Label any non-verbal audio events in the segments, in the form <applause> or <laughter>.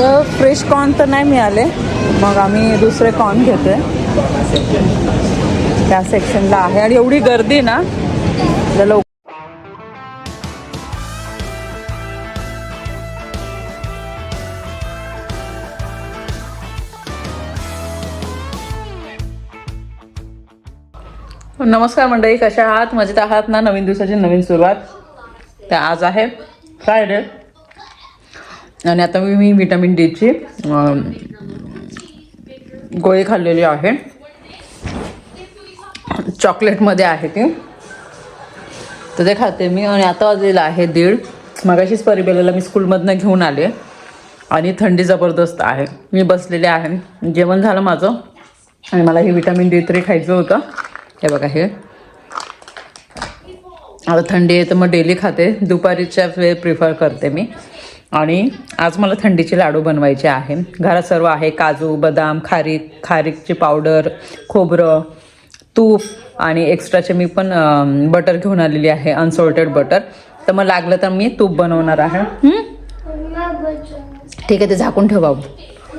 तर fresh corn तर नाही मिळाले. मग आम्ही दुसरे कॉर्न घेतोय. त्या सेक्शनला आहे. आणि एवढी गर्दी ना लवकर नमस्कार मंडळी कशा आहात? मजेत आहात ना? नवीन दिवसाची नवीन सुरुवात. तर आज आहे फ्रायडे आणि आता मी मी विटॅमिन डीची गोळी खाल्लेली आहे. चॉकलेटमध्ये आहे ती. तर ते खाते मी आणि आता वाजलेलं आहे दीड. मगाशीच परिबेलाला मी स्कूलमधनं घेऊन आले आणि थंडी जबरदस्त आहे. मी बसलेले आहे. जेवण झालं माझं आणि मला हे विटॅमिन डी थ्री खायचं होतं. हे बघा हे. आता थंडी आहे तर मग डेली खाते. दुपारीच्या वेळ प्रिफर करते मी. आणि आज मला थंडीचे लाडू बनवायचे आहे. घरात सर्व आहे. काजू बदाम खारीक खारीकची पावडर खोबरं तूप आणि एक्स्ट्राचे मी पण बटर घेऊन आलेली आहे. अनसॉल्टेड बटर तर मग लागलं तर मी तूप बनवणार आहे. ठीक आहे ते झाकून ठेव बाबू.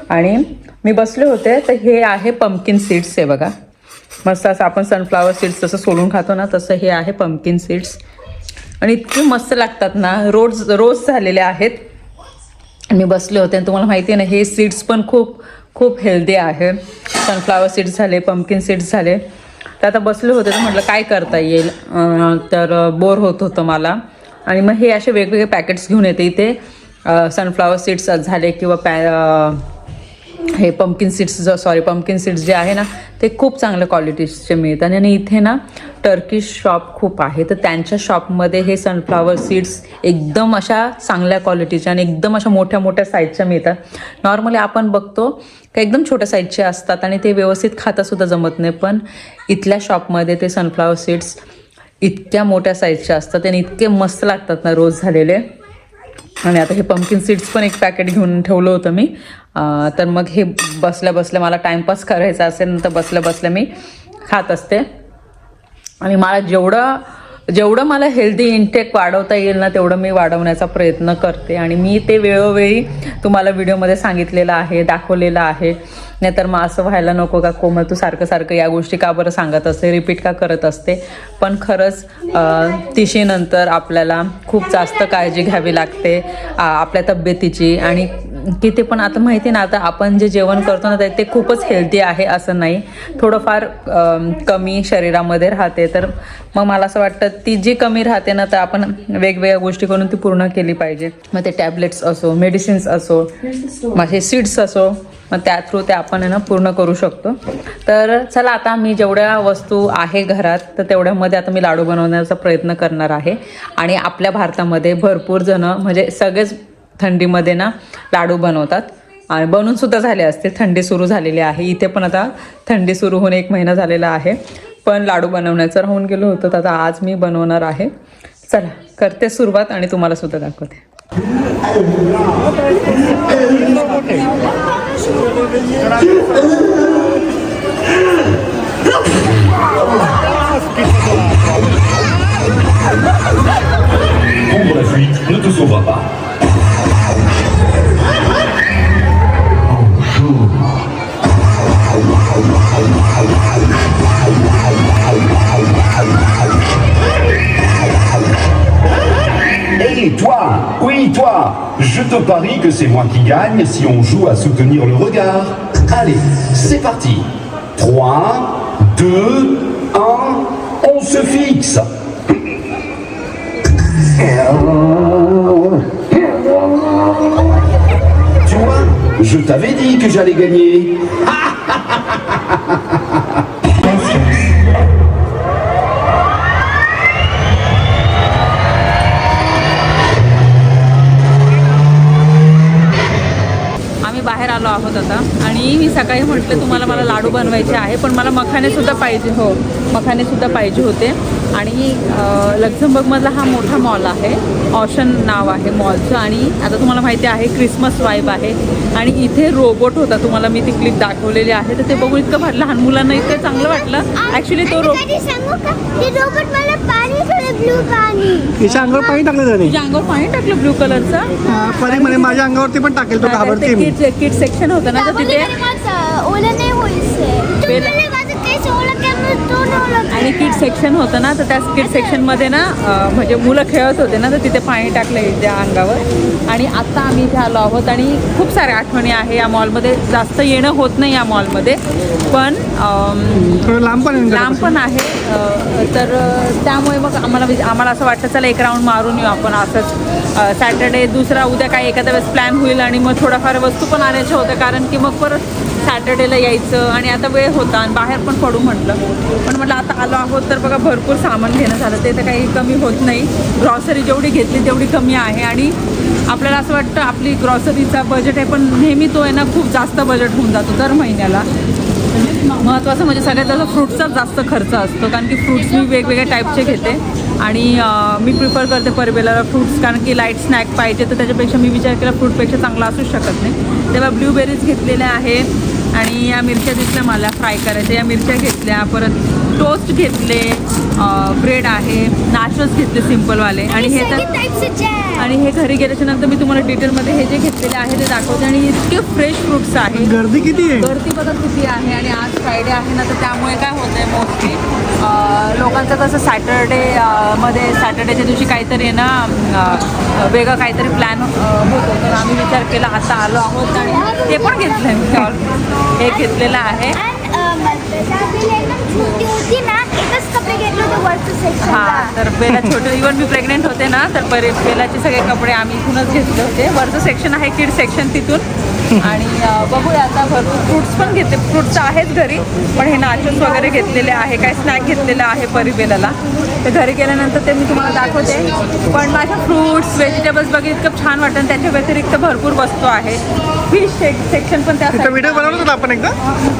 आणि मी बसले होते. तर हे आहे पंपकिन सीड्स आहे बघा. मस्त असं आपण सनफ्लावर सीड्स जसं सोलून खातो ना तसं हे आहे पंपकिन सीड्स आणि इतके मस्त लागतात ना. रोज रोज झालेले आहेत. मी बसले होते आणि तुम्हाला माहिती आहे ना हे सीड्स पण खूप खूप हेल्दी आहे. सनफ्लावर सीड्स झाले पम्पकिन सीड्स झाले. तर आता बसले होते तर म्हटलं काय करता येईल? तर बोर होत होतं मला. आणि मग हे असे वेगवेगळे पॅकेट्स घेऊन येते इथे. सनफ्लावर सीड्स झाले किंवा पॅ हे पंपकिन सीड्स जो सॉरी पंपकिन सीड्स जे आहे ना ते खूप चांगल्या क्वालिटीचे मिळतात. आणि इथे ना टर्किश शॉप खूप आहे. तर त्यांच्या शॉपमध्ये हे सनफ्लावर सीड्स एकदम अशा चांगल्या क्वालिटीच्या आणि एकदम अशा मोठ्या मोठ्या साईजच्या मिळतात. नॉर्मली आपण बघतो का एकदम छोट्या साईजचे असतात आणि ते व्यवस्थित खातासुद्धा जमत नाही. पण इथल्या शॉपमध्ये ते सनफ्लावर सीड्स इतक्या मोठ्या साईजच्या असतात आणि इतके मस्त लागतात ना रोज झालेले. आणि आता हे पम्पकिन सीड्स पण एक पॅकेट घेऊन ठेवलं होतं मी. तर मग हे बसल्या बसल्या मला टाईमपास करायचा असेल तर बसल्या बसल्या मी खात असते. आणि मला जेवढं जेवढं मला हेल्दी इंटेक वाढवता येईल ना तेवढं मी वाढवण्याचा प्रयत्न करते. आणि मी ते वेळोवेळी तुम्हाला व्हिडिओमध्ये सांगितलेलं आहे दाखवलेलं आहे. नाहीतर मग असं व्हायला नको का कोमल तू सारखं सारखं या गोष्टी का बरं सांगत असते? रिपीट का करत असते? पण खरंच तिशीनंतर आपल्याला खूप जास्त काळजी घ्यावी लागते आपल्या तब्येतीची. आणि किती पण आता माहिती ना आता आपण जे जेवण करतो ना ते- खूपच हेल्दी आहे असं नाही. थोडंफार कमी शरीरामध्ये राहते. तर मग मला असं वाटतं ती जी कमी राहते ना तर आपण वेगवेगळ्या गोष्टी करून ती पूर्ण केली पाहिजे. मग ते टॅबलेट्स असो मेडिसिन्स असो हे सीड्स असो मग त्या थ्रू ते आपण आहे ना पूर्ण करू शकतो. तर चला आता मी जेवढ्या वस्तू आहे घरात तर तेवढ्यामध्ये आता मी लाडू बनवण्याचा प्रयत्न करणार आहे. आणि आपल्या भारतामध्ये भरपूर जणं म्हणजे सगळेच थंडीमध्ये ना लाडू बनवतात. आणि बनून सुद्धा झाले असते थंडी सुरू झालेली आहे. इथे पण आता थंडी सुरू होऊन एक महिना झालेला आहे. पण लाडू बनवण्याचं राहून गेलो होतं तर आता आज मी बनवणार आहे. चला करते सुरुवात आणि तुम्हाला सुद्धा दाखवते. <laughs> Prendre la fuite ne te sauvera pas. Toi Oui, toi Je te parie que c'est moi qui gagne si on joue à soutenir le regard. Allez, c'est parti 3, 2, 1, on se fixe Tu vois, je t'avais dit que j'allais gagner. <laughs> बाहेर आलो आहोत आता. आणि मी सकाळी म्हटलं तुम्हाला मला लाडू बनवायचे आहे पण मला मखानेसुद्धा पाहिजे. हो मखानेसुद्धा पाहिजे होते. आणि लक्झमबर्गमधला हा मोठा मॉल आहे. ऑशन नाव आहे मॉलचं आणि आता तुम्हाला माहिती आहे क्रिसमस वाईब आहे. आणि इथे रोबोट होता. तुम्हाला मी ती क्लिप दाखवलेली आहे. तर ते बघून इतकं भारी लहान मुलांना इतकं चांगलं वाटलं. ॲक्च्युली तो रोबोट तिच्या अंगावर पाणी टाकलं त्याने. तुझ्या अंगावर पाणी टाकलं ब्लू कलरचं? हा, परी म्हणे माझ्या अंगावरती पण टाकेल तो घाबरते मी. किट किट सेक्शन होतं ना तर तिथे ओलं नाही तू बेल- बोलले माझं केस ओलं केलं तू नाही ओलं आणि किड सेक्शन होतं ना तर त्या किड सेक्शनमध्ये ना म्हणजे मुलं खेळत होते ना तर तिथे पाणी टाकलं त्या अंगावर. आणि आत्ता आम्ही इथे आलो आहोत आणि खूप साऱ्या आठवणी आहे या मॉलमध्ये. जास्त येणं होत नाही या मॉलमध्ये पण लांब पण लांब पण आहे. तर त्यामुळे मग आम्हाला आम्हाला असं वाटतं चला एक राऊंड मारून येऊ आपण असंच. सॅटर्डे दुसरा उद्या काय एखाद्या वेळेस प्लॅन होईल आणि मग थोडाफार वस्तू पण आणायच्या होत्या कारण की मग परत सॅटर्डेला यायचं आणि आता वेळ होता आणि बाहेर पण पडू म्हटलं. पण म्हटलं आता आलो आहोत तर बघा भरपूर सामान घेणं झालं. ते तर काही कमी होत नाही. ग्रॉसरी जेवढी घेतली तेवढी कमी आहे आणि आपल्याला असं वाटतं आपली ग्रॉसरीचा बजेट आहे पण नेहमी तो आहे ना खूप जास्त बजेट होऊन जातो दर महिन्याला. महत्त्वाचं म्हणजे सगळ्यात जास्त फ्रूटचाच जास्त खर्च असतो कारण की फ्रूट्स मी वेगवेगळ्या टाईपचे घेते. आणि मी प्रिफर करते परबेला फ्रूट्स कारण की लाइट स्नॅक पाहिजे तर त्याच्यापेक्षा मी विचार केला फ्रूटपेक्षा चांगला असू शकत नाही. तेव्हा ब्ल्यूबेरीज घेतलेल्या आहे. आणि या मिरच्या दिसल्या मला फ्राय करायच्या. या मिरच्या घेतल्या परत टोस्ट घेतले ब्रेड आहे नाशोस घेतले सिम्पलवाले आणि हे तर आणि हे घरी गेल्याच्यानंतर मी तुम्हाला डिटेलमध्ये हे जे घेतलेले आहे ते दाखवते. आणि इतके फ्रेश फ्रुट्स आहे. गर्दी किती आहे? गर्दी बघा किती आहे आणि आज फ्रायडे आहे ना तर त्यामुळे काय होतं आहे मोस्टली लोकांचं कसं सॅटरडे मध्ये सॅटर्डेच्या दिवशी काहीतरी आहे ना वेगळं काहीतरी प्लॅन होतो. तर आम्ही विचार केला आता आलो आहोत आणि ते पण घेतलं आहे मी. हे घेतलेलं आहे. हां तर बेला छोटे इवन मी प्रेग्नेंट होते ना तर बरे बेलाचे सगळे कपडे आम्ही इथूनच घेतले होते. वरचं सेक्शन आहे किड सेक्शन तिथून. आणि बघूया आता भरपूर फ्रुट्स पण घेतले फ्रुट्स आहेत घरी पण हे नाचूस वगैरे घेतलेले आहे. काय स्नॅक घेतलेलं आहे परी बेलाला तर घरी गेल्यानंतर ते मी तुम्हाला दाखवते. पण माझ्या फ्रुट्स व्हेजिटेबल्स बघितलं इतकं छान वाटतं त्याच्या व्यतिरिक्त भरपूर वस्तू आहेत फिश सेक्शन पण त्या व्हिडिओ आहे. बनवला होता आपण एकदा?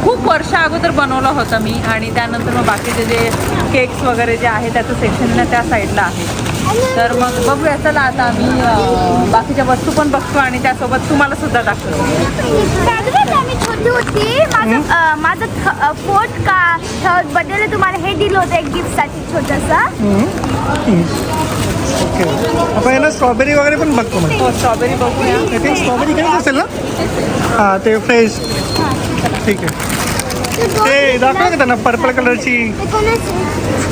खूप वर्षा अगोदर बनवला होता मी. आणि त्यानंतर मग बाकीचे जे केक्स वगैरे जे आहे त्याचं सेक्शन ना त्या साईडला आहे. तर मग बघूया चला आता आम्ही बाकीच्या वस्तू पण बघतो आणि त्यासोबत तुम्हाला सुद्धा दाखवतो. आम्ही छोटी होती. माझं माझं फोर्ट का तुम्हाला हे दिलं होतं एक गिफ्टसाठी छोटंसं. ओके आपण स्ट्रॉबेरी वगैरे पण बघतो मग. हो स्ट्रॉबेरी बघूया. आय थिंक स्ट्रॉबेरी असेल ना? हां ते फ्रेश ठीक आहे. ते दाखवा का त्यांना पर्पल कलरची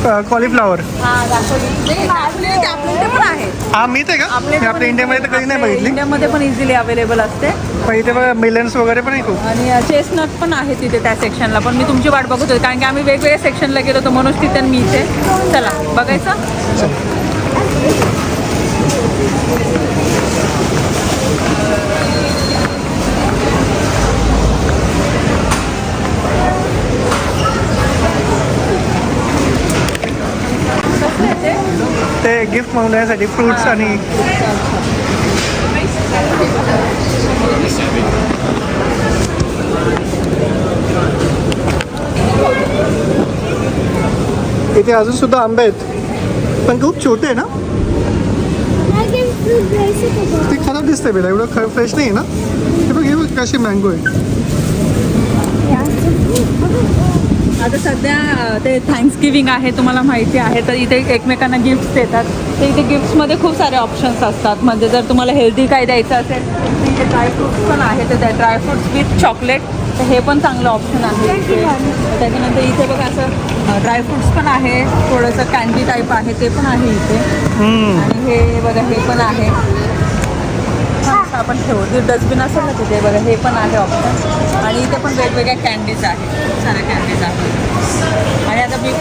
कॉलीफ्लावर हा इथे पण आहे. हा मीच आहे का हे आपल्या इंडियामध्ये तर कधी नाही बघितली. इंडियामध्ये पण इझिली अवेलेबल असते. पण इथे बघा मिलन्स वगैरे पण आहे खूप. आणि चेस्टनट पण आहे तिथे त्या सेक्शनला पण मी तुमची वाट बघत होते. कारण की आम्ही वेगवेगळ्या सेक्शनला गेलो होतो मनोज तिथे आणि मी इथे. चला बघायचं? ते गिफ्ट मागवण्यासाठी फ्रुट्स आणि इथे अजून सुद्धा आंबे आहेत. पण खूप छोटे आहे ना? ते खराब दिसते बेला एवढं ख फ्रेश नाही आहे ना? ते बघ हे बघ कशी मँगो आहे. आता सध्या ते थँक्सगिव्हिंग आहे तुम्हाला माहिती आहे तर इथे एकमेकांना गिफ्ट्स देतात. तर इथे गिफ्ट्समध्ये खूप सारे ऑप्शन्स असतात. म्हणजे जर तुम्हाला हेल्दी काय द्यायचं असेल तर इथे ड्रायफ्रुट्स पण आहे तर त्या ड्रायफ्रुट्स विथ चॉकलेट तर हे पण चांगलं ऑप्शन आहे त्याच्यानंतर इथे बघा असं ड्रायफ्रुट्स पण आहे थोडंसं कॅन्डी टाईप आहे ते पण आहे इथे. आणि हे बघा हे पण आहे. आपण ठेवू. जे डस्टबिन असेल ना तिथे बघा हे पण आहे ऑप्शन आणि इथे पण वेगवेगळ्या कॅन्डीज आहेत. खूप साऱ्या कॅन्डीज आहेत. आणि आता मी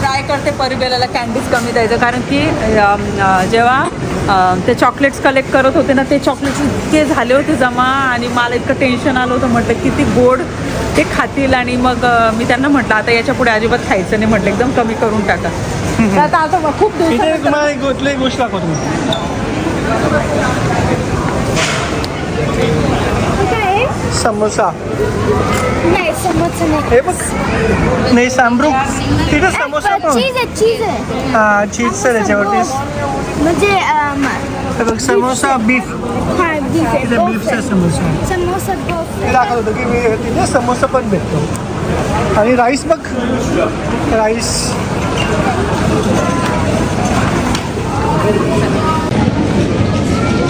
ट्राय करते परिबेलाला कॅन्डीज कमी द्यायचं. कारण की जेव्हा ते चॉकलेट्स कलेक्ट करत होते ना ते चॉकलेट्स इतके झाले होते जमा आणि मला इतकं टेन्शन आलं होतं. म्हटलं किती गोड ते खातील आणि मग मी त्यांना म्हटलं आता याच्यापुढे अजिबात खायचं नाही. म्हटलं एकदम कमी करून टाका. आता आता खूप दिवस गोष्ट दाखवतो मी समोसा? नाही समोरचं नाही. हे बघ. नाही सांबरूक तिथे समोसा पण चीज आहे चीज आहे. हा चीजचं त्याच्यावरती म्हणजे अम, हे बघ समोसा बीफ हा both बीफचा. समोसा. समोसा ते दाखवत होतं की मी तिथे समोसा पण भेटतो. आणि राईस बघ. राईस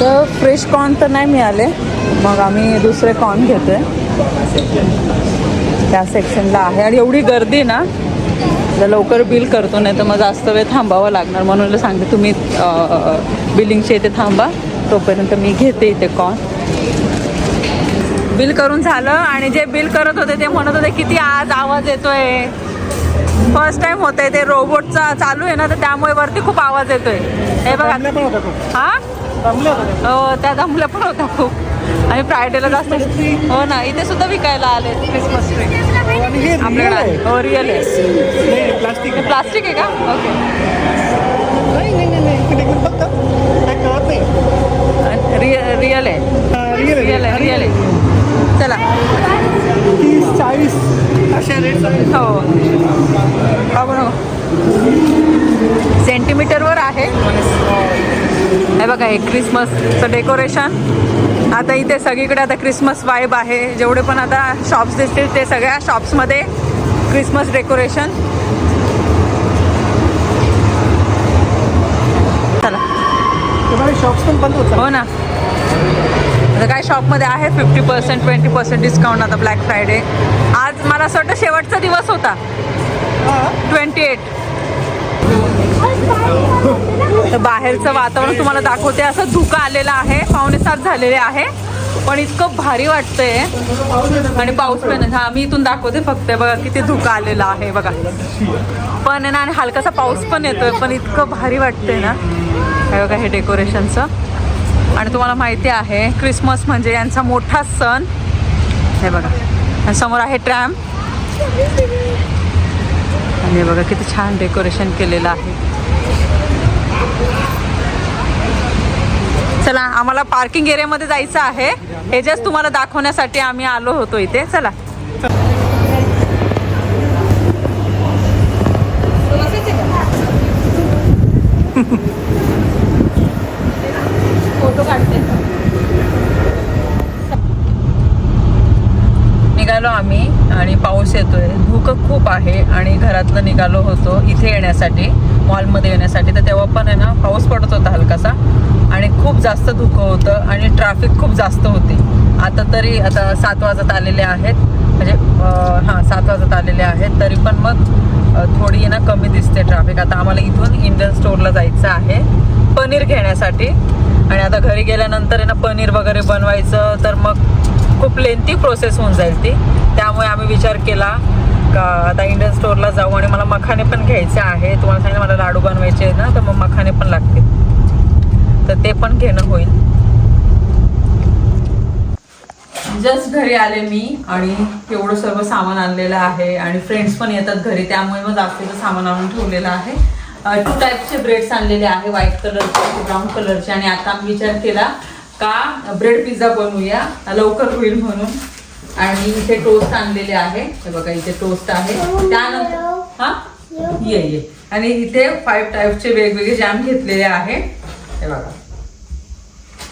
तर फ्रेश कॉर्न तर नाही मिळाले. मग आम्ही दुसरे कॉर्न घेतोय. त्या सेक्शनला आहे. आणि एवढी गर्दी ना जर लवकर बिल करतो नाही तर मग जास्त वेळ थांबावं लागणार. म्हणून सांगते तुम्ही बिलिंगच्या इथे थांबा. तोपर्यंत मी घेते इथे कॉर्न बिल करून झालं आणि जे बिल करत होते ते म्हणत होते किती आज आवाज येतोय. फर्स्ट टाइम होतंय ते रोबोटचा चालू आहे ना तर त्यामुळे वरती खूप आवाज येतोय. हे बघा. होता हा? दमल्या होता हो त्या दमल्या पण होत्या खूप. आणि फ्रायडेला जास्त हो ना इथे सुद्धा विकायला आले क्रिसमस ट्री आपल्याकडे. हो रिअल आहे. नाही प्लास्टिक आहे. प्लास्टिक आहे का? ओके रिअल आहे. रिअल आहे रिअल आहे चला. तीस चाळीस अशा रेट हो. बघू सेंटीमीटरवर आहे. हे बघा हे क्रिसमसचं डेकोरेशन आता इथे सगळीकडे आता क्रिसमस वाईब आहे. जेवढे पण आता शॉप्स दिसतील ते सगळ्या शॉप्समध्ये क्रिसमस डेकोरेशन चला. शॉप्स पण बंद होतात हो ना. आता काय शॉपमध्ये आहे? Fifty percent twenty percent discount आता ब्लॅक फ्रायडे आज मला असं वाटतं शेवटचा दिवस होता. ट्वेंटी एट तर बाहेरचं वातावरण तुम्हाला दाखवते. असं धुकं आलेलं आहे. पावणे सात झालेले आहे. पण इतकं भारी वाटतंय. आणि पाऊस पण हा मी इथून दाखवते फक्त. बघा किती धुकं आलेलं आहे. बघा. पण आहे ना आणि हलकासा पाऊस पण येतोय. पण इतकं भारी वाटतंय ना. हे बघा हे डेकोरेशनचं आणि तुम्हाला माहिती आहे क्रिसमस म्हणजे यांचा मोठा सण. हे बघा. आणि समोर आहे ट्रॅम आणि बघा किती छान डेकोरेशन केलेलं आहे. चला आम्हाला पार्किंग एरियामध्ये जायचं आहे. हे जस्ट तुम्हाला दाखवण्यासाठी आम्ही आलो होतो इथे. चला. फोटो काढते. निघालो आम्ही. आणि पाऊस येतोय. धुकं खूप आहे आणि घरातलं निघालो होतो इथे येण्यासाठी मॉलमध्ये येण्यासाठी. तर तेव्हा पण आहे ना पाऊस पडत होता हलकासा. आणि खूप जास्त धुकं होतं आणि ट्रॅफिक खूप जास्त होती. आता तरी आता सात वाजत आलेले आहेत. म्हणजे हां सात वाजत आलेले आहेत. तरी पण मग थोडी ना कमी दिसते ट्रॅफिक आता आम्हाला इथून इंडियन स्टोअरला जायचं आहे पनीर घेण्यासाठी. आणि आता घरी गेल्यानंतर आहे ना पनीर वगैरे बनवायचं. तर मग खूप लेंथी प्रोसेस होऊन जाईल ती. त्यामुळे आम्ही विचार केला का आता इंडियन स्टोअरला जाऊ आणि मला मखाने पण घ्यायचे आहे तुम्हाला सांगितलं मला लाडू बनवायचे आहेत ना तर मग मखाने पण लागतील. तर ते पण घेणं होईल. जस्ट घरी आले मी आणि एवढं सर्व सामान आणलेलं आहे आणि फ्रेंड्स पण येतात घरी त्यामुळे मग जास्तीचं सामान आणून ठेवलेलं आहे. टू टाईपचे ब्रेड्स आणलेले आहे व्हाईट कलरचे ब्राऊन कलरचे आणि आता आम्ही विचार केला का? ब्रेड पिझ्झा बनवूया. लवकर होईल म्हणून. आणि इथे टोस्ट आणलेले आहे. हे बघा इथे टोस्ट आहे. त्यानंतर हा? ये ये. आणि इथे फाईव्ह टाईपचे वेगवेगळे जॅम घेतलेले आहे. हे बघा.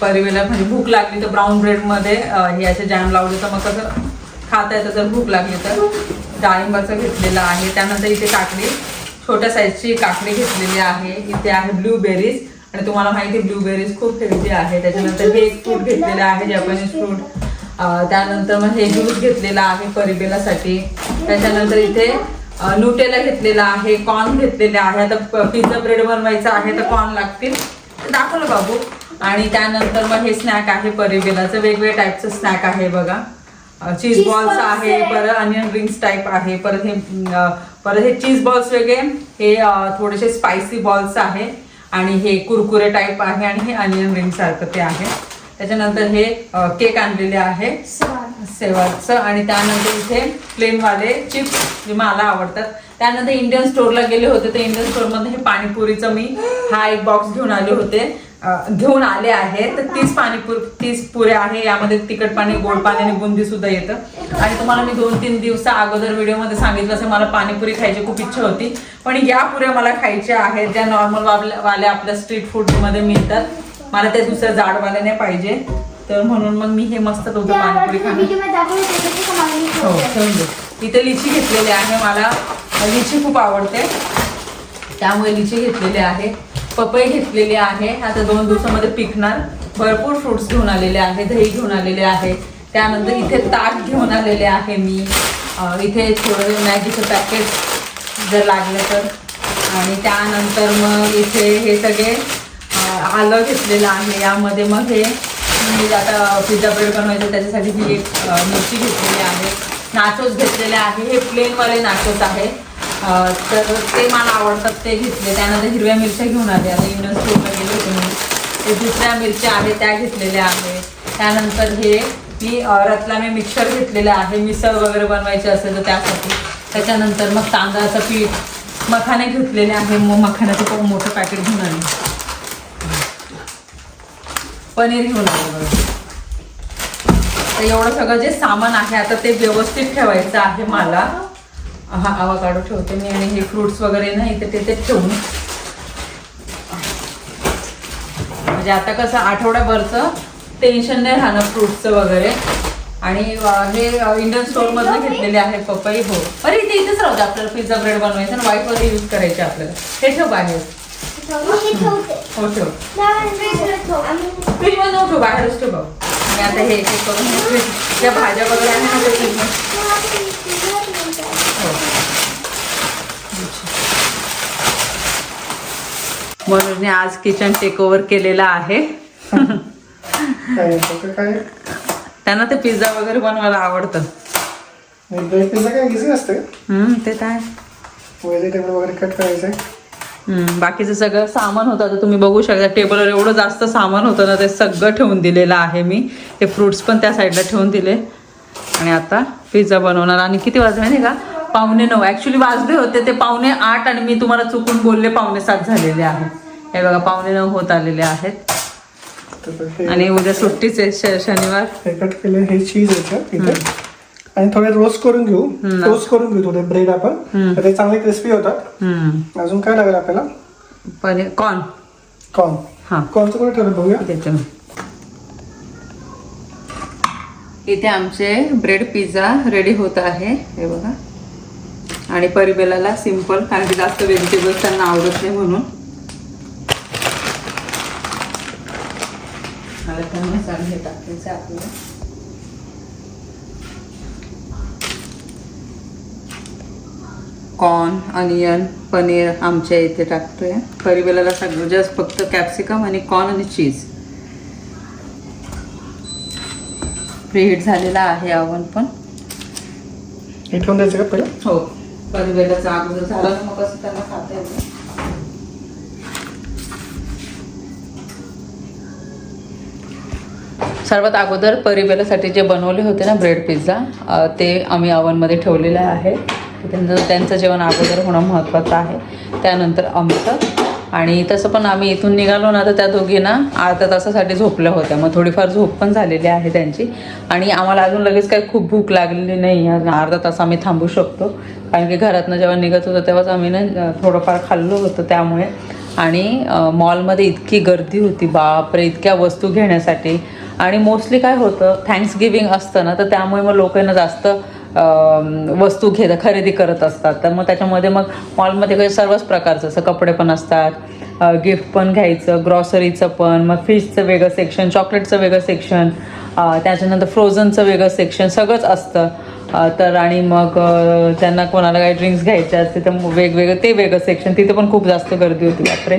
परिवेला म्हणजे भूक लागली तर ब्राऊन ब्रेडमध्ये हे असे जॅम लावले तर मग कसं खाता येतं जर भूक लागली तर. डाळिंबाचं घेतलेलं आहे. त्यानंतर इथे काकडी छोट्या साईजची काकडी घेतलेली आहे. इथे आहे ब्लूबेरीज आणि तुम्हाला माहिती आहे ब्लूबेरीज खूप हेल्दी आहे. त्याच्यानंतर हे एक फ्रूट घेतलेलं आहे जॅपनीज फ्रूट त्यानंतर मग हे ज्यूस घेतलेला आहे परिबेलासाठी. त्याच्यानंतर इथे न्यूटेला घेतलेला आहे कॉर्न घेतलेले आहे. आता पिझ्झा ब्रेड बनवायचा आहे तर कॉर्न लागतील. दाखवलं बाबू. आणि त्यानंतर मग हे स्नॅक आहे परिबेलाचं. वेगवेगळ्या टाईपचं स्नॅक आहे बघा. चीज बॉल्स आहे. परत अनियन रिंग्स टाईप आहे. परत हे परत हे चीज बॉल्स वेगळे. हे थोडेसे स्पायसी बॉल्स आहे. आणि हे कुरकुरे टाईप आहे आणि हे अनियन रिंग सारखं ते आहे. त्याच्यानंतर हे केक आणलेले आहे. सेवाचं. आणि त्यानंतर इथे प्लेनवाले चिप्स जे मला आवडतात. त्यानंतर इंडियन स्टोअरला गेले होते. तर इंडियन स्टोअरमध्ये हे पाणीपुरीचं मी हा एक बॉक्स घेऊन आले होते. घेऊन आले आहे तर तीस पाणीपुर तीस पुऱ्या आहे. यामध्ये तिखट पाणी गोड पाणी आणि बुंदी सुद्धा येतं. आणि तुम्हाला मी दोन तीन दिवसा अगोदर व्हिडिओमध्ये सांगितलं असं मला पाणीपुरी खायची खूप इच्छा होती. पण या पुऱ्या मला खायच्या आहेत ज्या नॉर्मल वाल्या आपल्या स्ट्रीट फूडमध्ये मिळतात. मला त्या दुसऱ्या जाडवाल्याने पाहिजे. तर म्हणून मग मी हे मस्त दोघं पाणीपुरी खाणार. हो इथे लिची घेतलेली आहे मला. लिची खूप आवडते. त्यामुळे लिची घेतलेली आहे. पपई घेतलेली आहे. आता दोन दिवसामध्ये पिकणार. भरपूर फ्रुट्स घेऊन आलेले आहे दही घेऊन आलेले आहे. त्यानंतर इथे ताक घेऊन आलेले आहे मी. इथे थोडं मॅगीचं पॅकेट जर लागलं तर. आणि त्यानंतर मग इथे हे सगळे आलं घेतलेलं आहे. यामध्ये मग हे मी आता पिझ्झा ब्रेड बनवायचं त्याच्यासाठी ही एक मिरची घेतलेली आहे. नाचोस घेतलेले आहे. हे प्लेनवाले नाचोस आहे तर ते मला आवडतात ते घेतले. त्यानंतर हिरव्या मिरच्या घेऊन आले. आता इंडियन स्टोरला गेले होते मी. ते दुसऱ्या मिरच्या आहेत त्या घेतलेल्या आहे. त्यानंतर हे मी अं, रतलामी मिक्सर घेतलेलं आहे. मिसळ वगैरे बनवायचे असेल तर त्यासाठी. त्याच्यानंतर मग तांदळाचं पीठ. मखाने घेतलेले आहे. मग मखाण्याचं खूप मोठं पॅकेट घेऊन आले. पनीर घेऊन आले तर एवढं सगळं जे सामान आहे आता ते व्यवस्थित ठेवायचं आहे मला. हा आवाकाडो ठेवते मी आणि हे फ्रुट्स वगैरे ना इथे तिथे ठेवून. म्हणजे आता कसं आठवड्याभरचं टेन्शन नाही राहणं फ्रुट्सचं वगैरे. आणि हे इंडियन स्टोअरमधनं घेतलेले आहे पपई हो. अरे इथे इथेच राहते आपल्याला पिझ्झा ब्रेड बनवायचं आणि वाईट वगैरे यूज करायचे आपल्याला. हे ठेव बाहेर. हे ठेव. फ्रीजमध्ये ठेव बाहेरच ठेव भाऊ. आणि आता हे हे करून ज्या भाज्या वगैरे आहे ना म्हणून आज किचन टेक ओव्हर केलेला आहे. काय फक्त काय? त्यांना ते पिझ्झा वगैरे बनवायला आवडतं. ब्रेड पिझ्झा काय इझी असतं हम्म, ते काय व्हेजिटेबल वगैरे कट करायचं हम्म, बाकीचं सगळं सामान होतं. आता तुम्ही बघू शकता टेबलवर एवढं जास्त सामान होतं ना ते सगळं ठेवून दिलेलं आहे मी. ते फ्रुट्स पण त्या साईडला ठेवून दिले. आणि आता पिझ्झा बनवणार. आणि किती वाजले माहिती का? पावणे नऊ. ॲक्च्युली वाजले होते ते पावणे आठ आणि मी तुम्हाला चुकून बोलले पावणे सात झालेले आहे हे बघा पावणे नऊ होत आलेले आहेत. आणि उद्या सुट्टीच आहे शनिवार. हे कट केले हे चीज आणि थोडे रोस्ट करून घेऊ. टोस्ट करून घेऊ थोडे ब्रेड आपण. तर ते चांगले क्रिस्पी होतात. अजून काय लागेल आपल्याला? पनीर कॉर्न कॉर्न हां. कॉर्नचं कुठे ठेवलं बघूया? मी इथे आमचे ब्रेड पिझ्झा रेडी होत आहे. हे बघा. आणि परिबेलाला सिंपल कारण की जास्त व्हेजिटेबल्स त्यांना आवडत नाही म्हणून. टाकायचं आपल्याला. कॉर्न अनियन पनीर आमच्या इथे टाकतोय. परिबेलाला सगळं जास्त फक्त कॅप्सिकम आणि कॉर्न आणि चीज प्रीहीट झालेला आहे अवन पण. ठेवून द्यायचं का पहिलं? हो. परिबेलाचा अगोदर झाला ना मग कसं त्यांना खाता येतं? सर्वात अगोदर परिबेलासाठी जे बनवले होते ना ब्रेड पिझ्झा ते आम्ही अवनमध्ये ठेवलेले आहे. त्यांचं त्यांचं जेवण अगोदर होणं महत्त्वाचं आहे. त्यानंतर आमचं आणि तसं पण आम्ही इथून निघालो ना तर त्या दोघींना अर्ध्या तासासाठी झोपल्या होत्या. मग थोडीफार झोप पण झालेली आहे त्यांची. आणि आम्हाला अजून लगेच काही खूप भूक लागलेली नाही. आहे अर्धा तास आम्ही थांबू शकतो. कारण की घरातनं जेव्हा निघत होतो तेव्हाच आम्ही ना थोडंफार खाल्लो होतं त्यामुळे. आणि मॉलमध्ये इतकी गर्दी होती. बापरे इतक्या वस्तू घेण्यासाठी. आणि मोस्टली काय होतं थँक्स गिविंग असतं ना तर त्यामुळे मग लोकांना जास्त वस्तू घेत खरेदी करत असतात. तर मग त्याच्यामध्ये मग मॉलमध्ये काही सर्वच प्रकारचं असं कपडे पण असतात गिफ्ट पण घ्यायचं ग्रॉसरीचं पण मग फिशचं वेगळं सेक्शन चॉकलेटचं वेगळं सेक्शन त्याच्यानंतर फ्रोझनचं वेगळं सेक्शन सगळंच असतं. तर आणि मग त्यांना कोणाला काही ड्रिंक्स घ्यायचे असते तर वेगवेगळं ते वेगळं सेक्शन तिथे पण खूप जास्त गर्दी होती बापरे.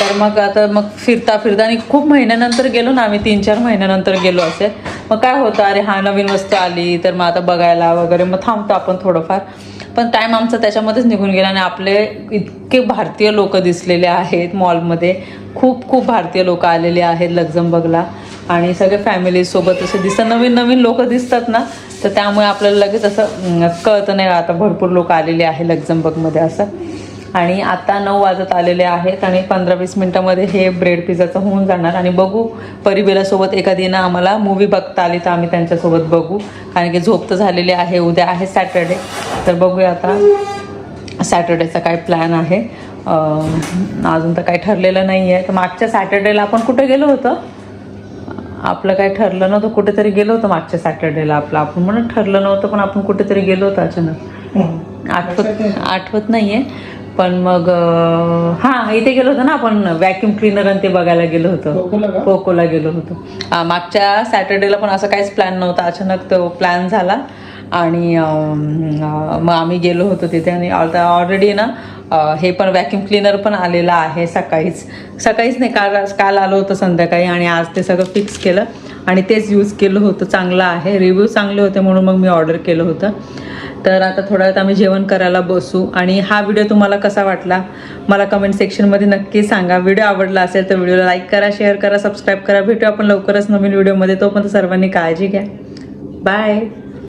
तर मग आता मग फिरता फिरता आणि खूप महिन्यानंतर गेलो ना आम्ही तीन चार महिन्यानंतर गेलो असेल मग काय होतं? अरे हा नवीन वस्तू आली तर मग आता बघायला वगैरे. मग थांबतो आपण थोडंफार. पण टाईम आमचा त्याच्यामध्येच निघून गेला आणि आपले इतके भारतीय लोक दिसलेले आहेत मॉलमध्ये खूप खूप भारतीय लोक आलेले आहेत लक्झमबर्गला. आणि सगळे फॅमिलीसोबत असे दिसतात. नवीन नवीन लोक दिसतात ना तर त्यामुळे आपल्याला लगेच असं कळतं नाही आता भरपूर लोक आलेले आहे लक्झमबर्गमध्ये असं. आणि आता नऊ वाजत आलेले आहेत आणि पंधरा वीस मिनटामध्ये हे ब्रेड पिझ्झाचं होऊन जाणार. आणि बघू परिबेलासोबत एखादी ना आम्हाला मूवी बघता आली तर आम्ही त्यांच्यासोबत बघू. कारण की झोप तर झालेली आहे उद्या आहे सॅटर्डे तर बघूया आता. सॅटर्डेचा काय प्लॅन आहे. अजून तर काही ठरलेलं नाही आहे तर मागच्या सॅटर्डेला आपण कुठे गेलो होतं? आपलं काय ठरलं नव्हतं कुठेतरी गेलो होतं मागच्या सॅटर्डेला आपलं. आपण म्हणून ठरलं नव्हतं पण आपण कुठेतरी गेलो होतो अचानक. आठवत आठवत नाही आहे पण मग हा इथे गेलो होतो ना आपण व्हॅक्युम क्लीनर आणि ते बघायला गेलो? होतो. पोकोला गेलो होतो. मागच्या सॅटर्डेला पण असं काहीच प्लॅन नव्हता. अचानक तो प्लॅन झाला. आणि मग आम्ही गेलो होतो तिथे आणि आता ऑलरेडी ना हे पण व्हॅक्युम क्लीनर पण आलेलं आहे सकाळीच. सकाळीच नाही काल काल आलं होतं संध्याकाळी आणि आज ते सगळं फिक्स केलं. आणि तेच यूज केलं होतं. चांगलं आहे. रिव्ह्यू चांगले होते म्हणून मग मी ऑर्डर केलं होतं. तर आता थोड्या वेळात आम्ही जेवण करायला बसू. आणि हा व्हिडिओ तुम्हाला कसा वाटला? मला कमेंट सेक्शनमध्ये नक्की सांगा. व्हिडिओ आवडला असेल तर व्हिडिओला लाईक करा शेअर करा सबस्क्राईब करा. भेटू आपण लवकरच नवीन व्हिडिओमध्ये तोपर्यंत सर्वांनी काळजी घ्या. बाय